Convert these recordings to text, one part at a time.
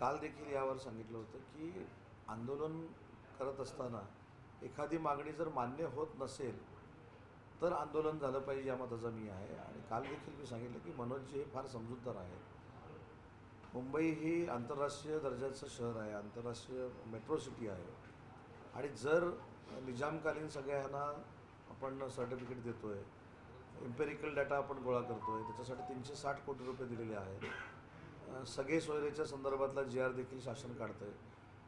काल देखील यावर सांगितलं होतं की आंदोलन करत असताना एखादी मागणी जर मान्य होत नसेल तर आंदोलन झालं पाहिजे या मताचा मी आहे. आणि काल देखील मी सांगितलं की मनोजजी हे फार समजूतदार आहेत. मुंबई ही आंतरराष्ट्रीय दर्जाचं शहर आहे आंतरराष्ट्रीय मेट्रो सिटी आहे. आणि जर निजामकालीन सगळ्यांना आपण सर्टिफिकेट देतो आहे इम्पेरिकल डाटा आपण गोळा करतो आहे त्याच्यासाठी तीनशे साठ कोटी रुपये दिलेले आहेत सगळे सोयरेच्या संदर्भातला जी आर देखील शासन काढतं आहे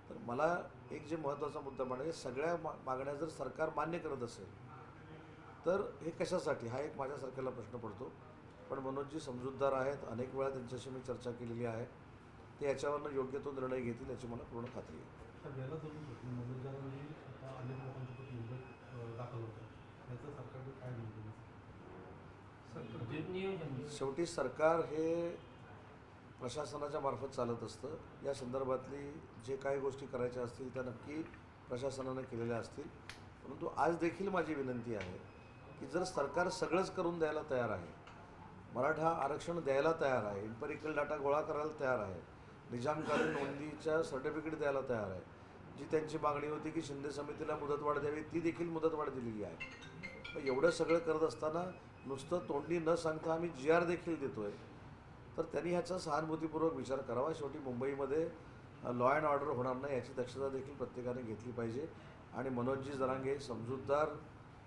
तर मला एक जे महत्त्वाचा मुद्दा म्हणजे सगळ्या मा मागण्या जर सरकार मान्य करत असेल तर हे कशासाठी? हा एक माझ्यासारख्याला प्रश्न पडतो. पण मनोजजी समजूतदार आहेत. अनेक वेळा त्यांच्याशी मी चर्चा केलेली आहे. ते याच्यावरनं योग्य तो निर्णय घेतील याची मला पूर्ण खात्री आहे. शेवटी सरकार हे प्रशासनाच्या मार्फत चालत असतं. या संदर्भातली जे काही गोष्टी करायच्या असतील त्या नक्की प्रशासनानं केलेल्या असतील. परंतु आज देखील माझी विनंती आहे की जर सरकार सगळंच करून द्यायला तयार आहे मराठा आरक्षण द्यायला तयार आहे इम्पेरिकल डाटा गोळा करायला तयार आहे निजामकालीन नोंदीच्या सर्टिफिकेट द्यायला तयार आहे जी त्यांची मागणी होती की शिंदे समितीला मुदतवाढ द्यावी ती देखील मुदतवाढ दिलेली आहे. मग एवढं सगळं करत असताना नुसतं तोंडी न सांगता आम्ही जी आर देखील देतो आहे तर त्यांनी ह्याचा सहानुभूतीपूर्वक विचार करावा. शेवटी मुंबईमध्ये लॉ अँड ऑर्डर होणार नाही याची दक्षता देखील प्रत्येकाने घेतली पाहिजे. आणि मनोजजी जरांगे समजूतदार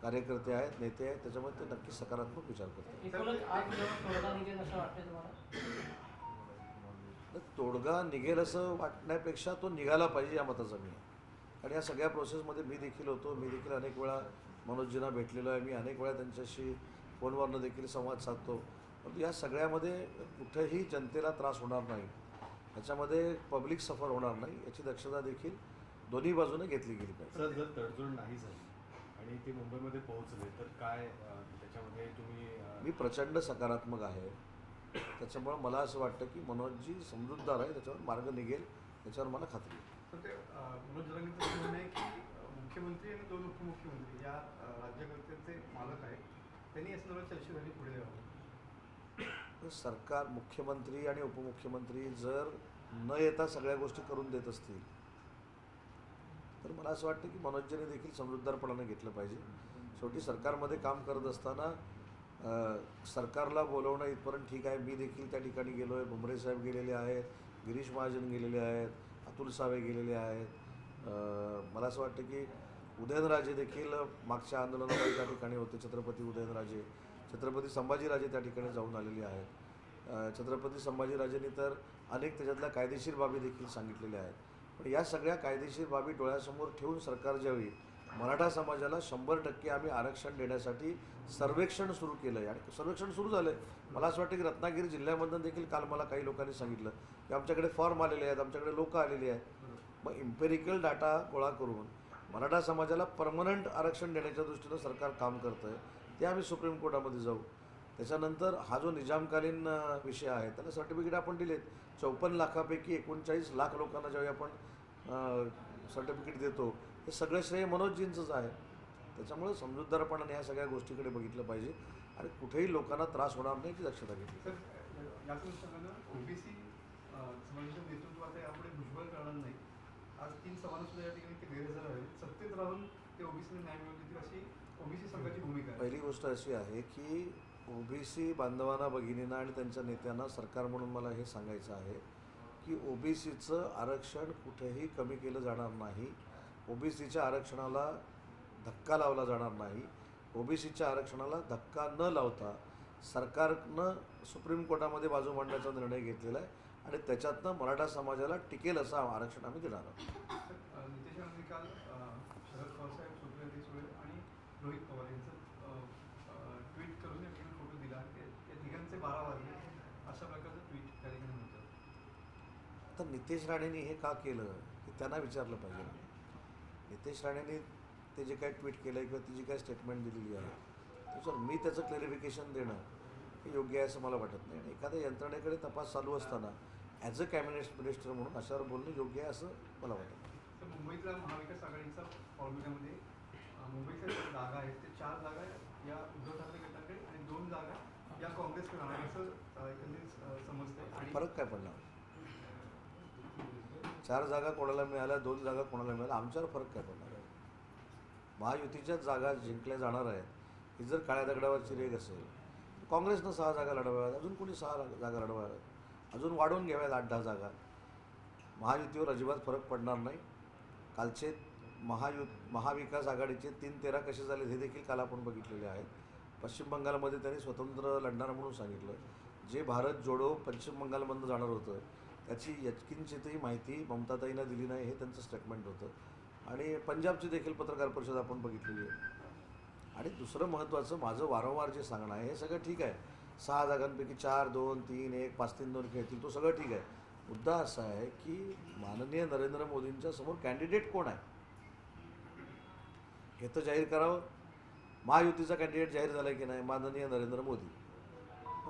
कार्यकर्ते आहेत नेते आहेत त्याच्यामुळे ते नक्की सकारात्मक विचार करतात तोडगा निघेल असं वाटण्यापेक्षा तो निघाला पाहिजे या मताचा मी. आणि या सगळ्या प्रोसेसमध्ये मी देखील होतो. मी देखील अनेक वेळा मनोजजींना भेटलेलो आहे. मी अनेक वेळा त्यांच्याशी फोनवरनं देखील संवाद साधतो. परंतु या सगळ्यामध्ये कुठेही जनतेला त्रास होणार नाही. याच्यामध्ये पब्लिक सफर होणार नाही. याची दक्षता देखील दोन्ही बाजूने घेतली गेली पाहिजे. सर जर तडजोड नाही झाली आणि ते मुंबईमध्ये पोहोचले तर काय त्याच्यामध्ये तुम्ही मी प्रचंड सकारात्मक आहे. त्याच्यामुळं मला असं वाटतं की मनोजजी समजूतदार आहे. त्याच्यावर मार्ग निघेल. याच्यावर मला खात्री आहे. पण ते अं, मनोज म्हणणं की मुख्यमंत्री आणि दोन उपमुख्यमंत्री या राज्यकर्त्यांचे मालक आहेत. त्यांनी या संदर्भात चर्चा झाली पुढे यावं. सरकार मुख्यमंत्री आणि उपमुख्यमंत्री जर न येता सगळ्या गोष्टी करून देत असतील तर मला असं वाटतं की मनोजजीने देखील समजूतदारपणाने घेतलं पाहिजे. शेवटी सरकारमध्ये काम करत असताना सरकारला बोलवणं इथपर्यंत ठीक आहे. मी देखील त्या ठिकाणी गेलो आहे भुमरे साहेब गेलेले आहेत गिरीश महाजन गेलेले आहेत अतुल सावे गेलेले आहेत. मला असं वाटतं की उदयनराजे देखील मागच्या आंदोलनामध्ये त्या ठिकाणी होते. छत्रपती उदयनराजे छत्रपती संभाजीराजे त्या ठिकाणी जाऊन आलेले आहेत. छत्रपती संभाजीराजेंनी तर अनेक त्याच्यातल्या कायदेशीर बाबी देखील सांगितलेल्या आहेत. पण या सगळ्या कायदेशीर बाबी डोळ्यासमोर ठेवून सरकार ज्यावेळी मराठा समाजाला शंभर टक्के आम्ही आरक्षण देण्यासाठी सर्वेक्षण सुरू केलं आहे आणि सर्वेक्षण सुरू झालं आहे मला असं वाटतं की रत्नागिरी जिल्ह्यामधून देखील काल मला काही लोकांनी सांगितलं की आमच्याकडे फॉर्म आलेले आहेत आमच्याकडे लोक आलेली आहेत. मग इम्पेरिकल डाटा गोळा करून मराठा समाजाला परमनंट आरक्षण देण्याच्या दृष्टीनं सरकार काम करतं आहे ते आम्ही सुप्रीम कोर्टामध्ये जाऊ. त्याच्यानंतर हा जो निजामकालीन विषय आहे त्याला सर्टिफिकेट आपण दिलेत. चौपन्न लाखापैकी एकोणचाळीस लाख लोकांना ज्यावेळी आपण सर्टिफिकेट देतो हे सगळं श्रेय मनोजजींचंच आहे. त्याच्यामुळे समजूतदारपणाने ह्या सगळ्या गोष्टीकडे बघितलं पाहिजे आणि कुठेही लोकांना त्रास होणार नाही याची दक्षता घेतली नेतृत्वात नाही. आज तीन सवाल या ठिकाणी ते गैरहजर आहेत. सत्तेत राहून ते ओबीसीने न्याय मिळवून देतील अशी पहिली गोष्ट अशी आहे की ओबीसी बांधवांना भगिनींना आणि त्यांच्या नेत्यांना सरकार म्हणून मला हे सांगायचं आहे की ओबीसीचं आरक्षण कुठेही कमी केलं जाणार नाही. ओबीसीच्या आरक्षणाला धक्का लावला जाणार नाही. ओबीसीच्या आरक्षणाला धक्का न लावता सरकारनं सुप्रीम कोर्टामध्ये बाजू मांडण्याचा निर्णय घेतलेला आहे आणि त्याच्यातनं मराठा समाजाला टिकेल असं आरक्षण आम्ही देणार आहोत सर, अ, नितेश राणे काल अ, शरद पवारसाहेब सुप्रिया सुळे आणि रोहित पवार यांचं ट्विट करून या ठिकाणी फोटो दिला ते या तिघांचे बारा वाजले. अशा प्रकारचं ट्विट ठिकाणी होतं तर नितेश राणेंनी हे का केलं? हे त्यांना विचारलं पाहिजे. नितेश राणेंनी ते जे काय ट्विट केलं आहे किंवा ती जी काय स्टेटमेंट दिलेली आहे त्याच्यावर मी त्याचं क्लॅरिफिकेशन देणं हे योग्य आहे असं मला वाटत नाही. आणि एखाद्या यंत्रणेकडे तपास चालू असताना ॲज अ कॅबिनेट मिनिस्टर म्हणून अशावर बोलणं योग्य आहे असं मला वाटत. नाही. तर मुंबईतल्या महाविकास आघाडीचा फॉर्म्युल्यामध्ये मुंबईच्या जागा आहेत ते चार जागा या उद्धव ठाकरे गटाकडे आणि दोन जागा या काँग्रेसकडे राहणार असं आणि फरक काय पडणार? चार जागा कोणाला मिळाल्या दोन जागा कोणाला मिळाल्या आमच्यावर फरक काय पडणार आहे? महायुतीच्याच जागा जिंकल्या जाणार आहेत. ही जर काळ्या दगडावरची रेग असेल तर काँग्रेसनं सहा जागा लढवाव्यात अजून कोणी सहा जागा लढवाव्यात? अजून वाढवून घ्याव्यात आठ दहा जागा. महायुतीवर अजिबात फरक पडणार नाही. कालचे महायु महाविकास आघाडीचे तीन तेरा कसे झाले हे देखील काल आपण बघितलेले आहेत. पश्चिम बंगालमध्ये त्यांनी स्वतंत्र लढणार म्हणून सांगितलं. जे भारत जोडो पश्चिम बंगालमधनं जाणार होतं त्याची यचकिंचितही माहिती ममताताईंना दिली नाही हे त्यांचं स्टेटमेंट होतं. आणि पंजाबची देखील पत्रकार परिषद आपण बघितलेली आहे. आणि दुसरं महत्त्वाचं माझं वारंवार जे सांगणं आहे हे सगळं ठीक आहे. सहा जागांपैकी चार दोन तीन एक पाच तीन दोन खेळतील तो सगळं ठीक आहे. मुद्दा असा आहे की माननीय नरेंद्र मोदींच्या समोर कॅन्डिडेट कोण आहे? हे तर जाहीर करावं. महायुतीचा कॅन्डिडेट जाहीर झाला की नाही माननीय नरेंद्र मोदी.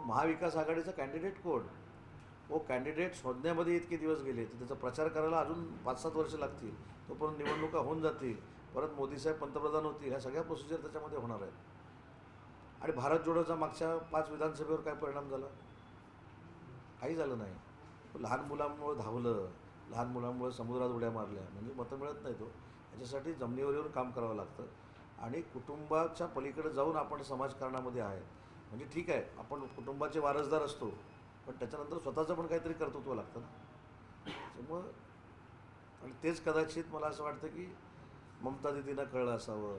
महाविकास आघाडीचा कॅन्डिडेट कोण? हो कॅन्डिडेट शोधण्यामध्ये इतके दिवस गेले तर त्याचा प्रचार करायला अजून पाच सात वर्ष लागतील. तोपर्यंत निवडणुका होऊन जातील. परत मोदीसाहेब पंतप्रधान होतील. ह्या सगळ्या प्रोसिजर त्याच्यामध्ये होणार आहेत. आणि भारत जोडोचा मागच्या पाच विधानसभेवर काय परिणाम झाला? काही झालं नाही. लहान मुलांमुळं धावलं लहान मुलांमुळे समुद्रात उड्या मारल्या म्हणजे मतं मिळत नाही तो हो. याच्यासाठी जमिनीवर येऊन काम करावं लागतं. आणि कुटुंबाच्या पलीकडे जाऊन आपण समाजकारणामध्ये आहे. म्हणजे ठीक आहे आपण कुटुंबाचे वारसदार असतो पण त्याच्यानंतर स्वतःचं पण काहीतरी कर्तृत्व लागतं ना. त्यामुळं आणि तेच कदाचित मला असं वाटतं की ममता दिदींना कळलं असावं.